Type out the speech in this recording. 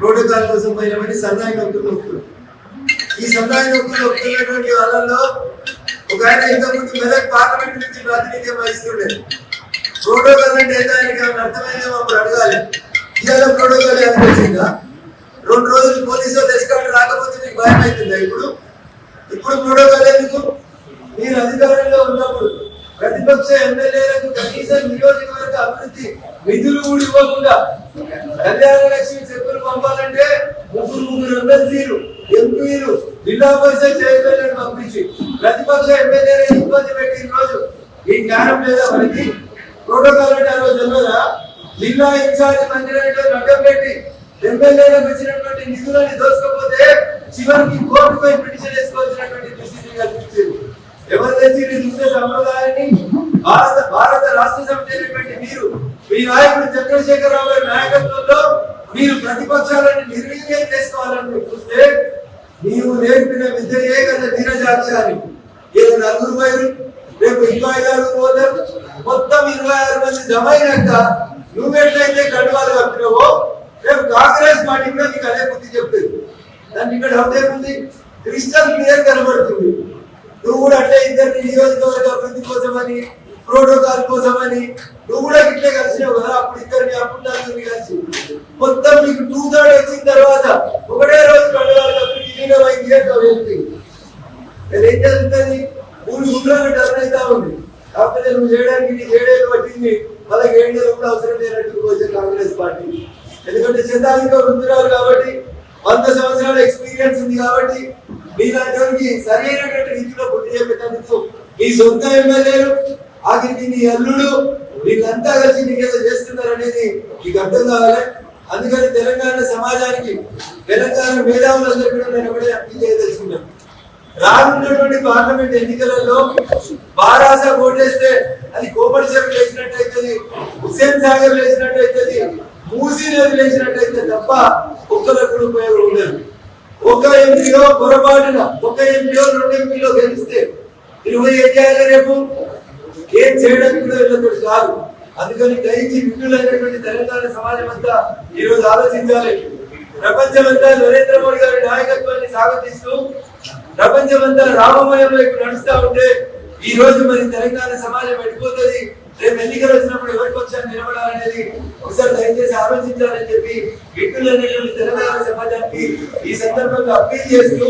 Protocol కోసం పోయినామని సన్నాయి నొక్కులు నొక్కులు. ఈ సన్నాయి నొక్కులు నొక్కుతున్నటువంటి వాళ్ళలో ఒక ఆయన ఇంతకుముందు మెదక్ పార్లమెంట్ నుంచి ప్రాతినిధ్యం వహిస్తుండే. ప్రోటోకాల్ అంటే ఆయనకి ఏమైనా అర్థమైందేమో అప్పుడు అడగాలి. ఇవాళ ప్రోటోకాల్ అనిపించిందా రెండు రోజులు పోలీసులు వాళ్ళు రాకపోతే మీకు భయం అవుతుందా ఇప్పుడు? ఇప్పుడు ప్రోటోకాల్ ఎందుకు? మీరు అధికారంలో ఉన్నప్పుడు ప్రతిపక్ష ఎమ్మెల్యేలకు కనీసం నియోజకవర్గ అభివృద్ధి నిధులు కూడా ఇవ్వకుండా కళ్యాణ లక్ష్మి చెక్కులు పంపాలంటే ముగ్గురు ముగ్గురు ఎమ్మెల్సీలు ఎంపీలు జిల్లా పరిషత్ చైర్మన్ పంపించి ప్రతిపక్ష ఎమ్మెల్యేలను ఇబ్బంది పెట్టి రోజు ఈ జ్ఞానం లేదా మనకి? ప్రోటోకాల్ అంటే ఆ రోజు తెలియదా జిల్లా ఇన్ఛార్జ్ మంత్రి నడ్డం పెట్టి ఎమ్మెల్యేలకు ఇచ్చినటువంటి నిధులని దోచుకోకపోతే చివరికి కోర్టుపై పిటిషన్ వేసుకోవాల్సినటువంటి దుస్థితి కల్పించారు. ఎవరు తెచ్చి ఈ సంప్రదాయాన్ని మీ నాయకుడు చంద్రశేఖర్ రావు గారి నాయకత్వంలో మీరు ప్రతిపక్షాలను నిర్వీర్యం చేసుకోవాలని చూస్తే నీవు నేర్పిన విద్యయే కదా నీరజాక్షాన్ని ఏదో నలుగురు బయలు రేపు ఇరవై ఆరు పోతారు. మొత్తం ఇరవై ఆరు మంది జమ అయినాక నువ్వెట్లయితే గడ్వాలు కప్పినావో రేపు కాంగ్రెస్ పార్టీ కూడా నీకు అదే బుద్ధి చెప్తుంది. దాన్ని ఇక్కడ డౌట్ క్రిస్టల్ క్లియర్ కనబడుతుంది. నువ్వు కూడా అంటే ఇద్దరిని నియోజకవర్గ అభివృద్ధి కోసమని ప్రోటోకాల్ కోసమని నువ్వు కూడా ఇట్లే కలిసినావు కదా అప్పుడు ఇద్దరిని అప్పుడు నలుగురిని కలిసి. మొత్తం నీకు టూ థర్డ్ వచ్చిన తర్వాత ఒకటే రోజు గడ్వాలు కప్పి విలీనమైంది అంటావు ఏంటి నేను ఏం జరుగుతుంది? మూడు గుండ్రాలు టర్న్ అవుతా ఉంది. కాకపోతే నువ్వు చేయడానికి నీ ఏడేళ్ళు పట్టింది. వాళ్ళకి ఏడేళ్ళు కూడా అవసరం లేనట్టు వచ్చే కాంగ్రెస్ పార్టీ. ఎందుకంటే శతాధిక వృద్ధురాలు కాబట్టి వంద సంవత్సరాల ఎక్స్పీరియన్స్ ఉంది కాబట్టి మీలాంటి సరైనటువంటి రీతిలో పుట్టి చెప్పేందుకు మీ సొంత ఎమ్మెల్యేలు ఆఖరికి నీ అల్లుడు వీళ్ళంతా కలిసి నీకేదో చేస్తున్నారు అనేది నీకు అర్థం కావాలి. అందుకని తెలంగాణ సమాజానికి తెలంగాణ మేధావులందరూ కూడా నేను ఒకటే అప్పీల్ చేయదలుచుకున్నాను. రానున్నటువంటి పార్లమెంట్ ఎన్నికలలో బారాస ఓటేస్తే అది కోమటి చెరువు అవుతుంది హుస్సేన్ సాగర్ లేచినట్టయితది మూసీ నది లేచినట్టయితే తప్ప ఒక్కరికి ఉపయోగం ఉండదు. ఒక ఎంపీలో పొరపాటున ఒక ఎంపీలో రెండు ఎంపీలో గెలిస్తే ఇరవై ఏం చేయాలి రేపు ఏం చేయడానికి కూడా కాదు. అందుకని దయచి విధులైనటువంటి తెలంగాణ సమాజం అంతా ఈ రోజు ఆలోచించాలి. ప్రపంచమంతా నరేంద్ర మోడీ గారి నాయకత్వాన్ని స్వాగతిస్తూ ప్రపంచమంతా రామమయం వైపు నడుస్తా ఉంటే ఈ రోజు మరి తెలంగాణ సమాజం వెళ్ళిపోతుంది. రేపు ఎన్నికలు వచ్చినప్పుడు ఎవరి పక్షాన్ని నిలబడాలనేది ఒకసారి దయచేసి ఆలోచించాలని చెప్పి విట్టులనేటువంటి తెలంగాణ సమాజానికి ఈ సందర్భంగా అప్పీల్ చేస్తూ